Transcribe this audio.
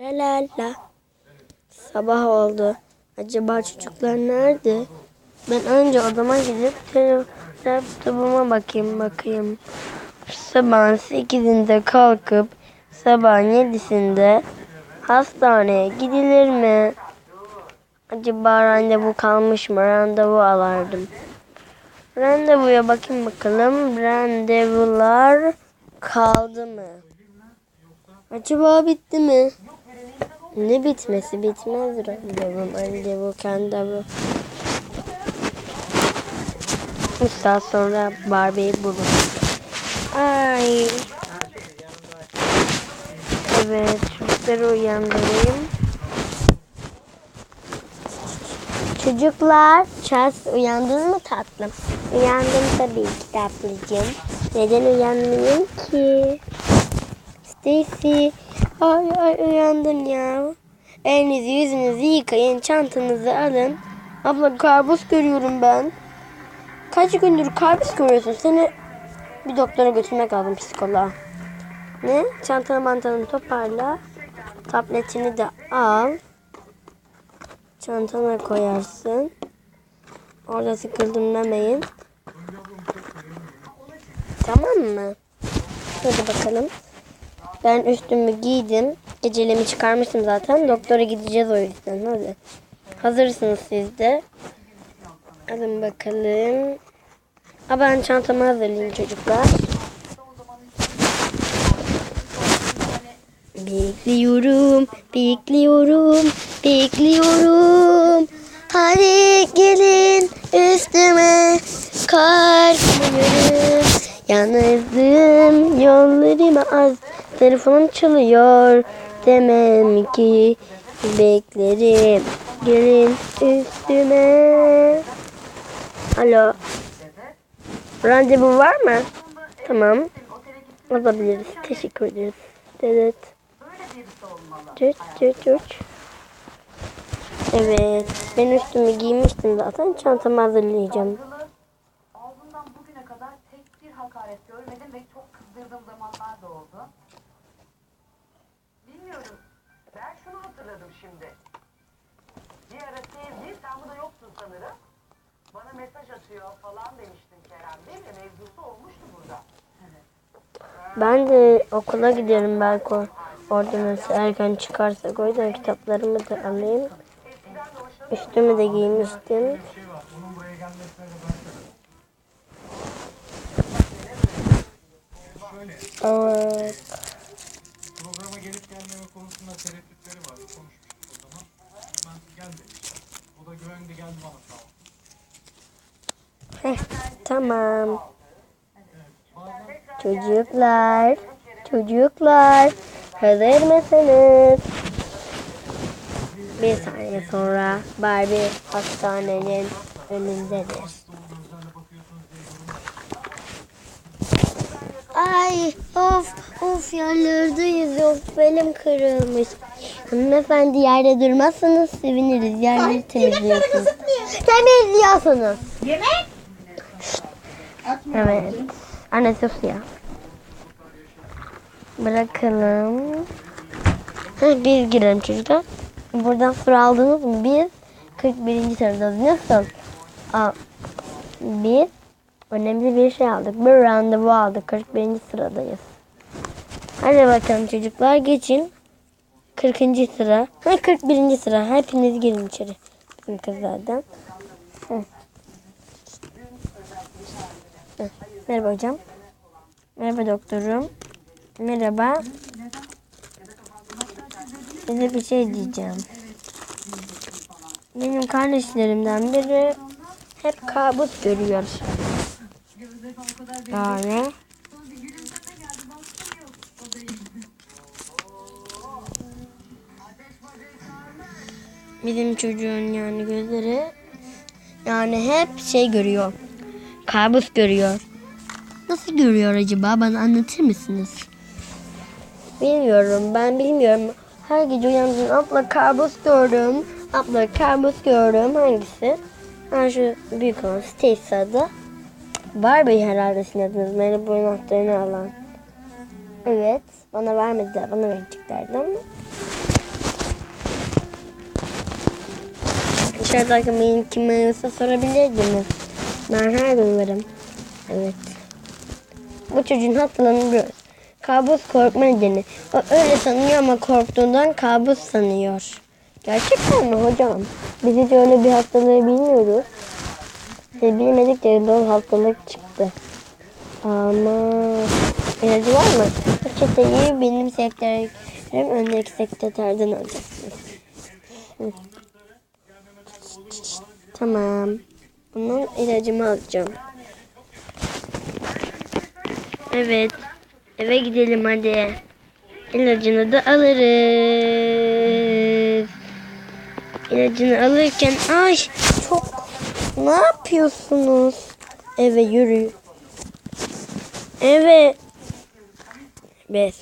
La la la. Sabah oldu. Acaba çocuklar nerede? Ben önce odama gidip laptopuma bakayım bakayım. Sabah 8'inde kalkıp sabah 7'sinde hastaneye gidilir mi? Acaba randevu kalmış mı? Randevu alardım. Randevuya bakayım bakalım. Randevular kaldı mı? Acaba bitti mi? Ne bitmesi? Bitmez randevu. Randevu, randevu. Bir saat sonra Barbie'yi bulur. Ay. Evet, çocukları uyandırayım. Çocuklar, Charles uyandın mı tatlım? Uyandım tabii ki tatlıcığım. Neden uyanmayayım ki? Stacy, ay ay uyandın ya. Elinizi yüzünüzü yıkayın, çantanızı alın. Abla kabus görüyorum ben. Kaç gündür kabus görüyorsun? Seni bir doktora götürmek lazım psikoloğa. Ne? Çantanı mantanı toparla. Tabletini de al. Çantana koyarsın. Orada sıkıldım demeyin. Tamam mı? Hadi bakalım. Ben üstümü giydim. Gecelemi çıkarmıştım zaten. Doktora gideceğiz o yüzden. Hadi. Hazırsınız siz de. Alın bakalım. Ha ben çantamı hazırlayayım çocuklar. Bekliyorum, bekliyorum, bekliyorum. Hadi gelin üstüme kalkmıyorum. Yalnızım yollarıma az telefonum çalıyor. Demem ki beklerim. Gelin üstüme. Alo. Randevu var mı? Tamam. Alabiliriz. Teşekkür ederiz. Evet. Cüt cüt cüt. Evet. Ben üstümü giymiştim zaten. Çantamı hazırlayacağım. Ağzından bugüne kadar tek bir hakaret görmedim ve çok kızdırdığım zamanlar da oldu. Bilmiyorum. Ben şunu hatırladım şimdi. Bir ara sevgi, sen burada yoksun sanırım. Bana mesaj atıyor falan demiştin Kerem değil mi? Mevzusu olmuştu burada. Ben de okula gidiyorum belki orada nasıl erken çıkarsak o yüzden kitaplarımı da alayım. Üstümü de giymiştim. Evet. Programa gelip gelmeme konusunda tereddütleri vardı. Konuşmuştuk o zaman. Ben gel demiştim. O da güvendi geldi bana sağ olsun. Heh, tamam. Çocuklar, çocuklar, hazır mısınız? Bir saniye sonra Barbie hastanenin önündedir. Ay of of yerlerdeyiz of belim kırılmış. Hanımefendi yerde durmazsanız seviniriz. Yerleri temizliyorsunuz. Temizliyorsunuz. Evet. Anne sus ya. Bırakalım. Biz girelim çocuklar. Buradan sıra aldınız mı? Biz 41. sıradayız. Nasıl? Aa, biz önemli bir şey aldık. Bir randevu aldık. 41. sıradayız. Hadi bakalım çocuklar geçin. 40. sıra. Ha 41. sıra. Hepiniz girin içeri. Bizim kızlardan. Merhaba hocam. Merhaba doktorum. Merhaba. Size bir şey diyeceğim. Benim kardeşlerimden biri hep kabus görüyor. Yani bizim çocuğun yani gözleri yani hep şey görüyor. Kabus görüyor. Nasıl görüyor acaba? Bana anlatır mısınız? Bilmiyorum. Ben bilmiyorum. Her gece uyandım. Abla kabus gördüm. Abla kabus gördüm. Hangisi? Ha şu büyük olan Stacy adı. Var mı herhalde sizin adınız? Beni anahtarını alan. Evet. Bana vermediler. Bana vereceklerdi ama. Dışarıdaki benim kim arıyorsa sorabilirdim. mi? Ben her gün varım. Evet. Bu çocuğun hastalığını biliyoruz. Kabus korkma nedeni. O öyle sanıyor ama korktuğundan kabus sanıyor. Gerçekten mi hocam? Biz hiç öyle bir hastalığı bilmiyoruz. Biz bilmedikçe dolu hastalık çıktı. Ama ilacı var mı? Reçeteyi benim sekreterim öndeki sekreterden alacaksınız. Hı. Tamam. Bunun ilacımı alacağım. Evet. Eve gidelim hadi. İlacını da alırız. İlacını alırken ay çok ne yapıyorsunuz? Eve yürü. Eve. Bes.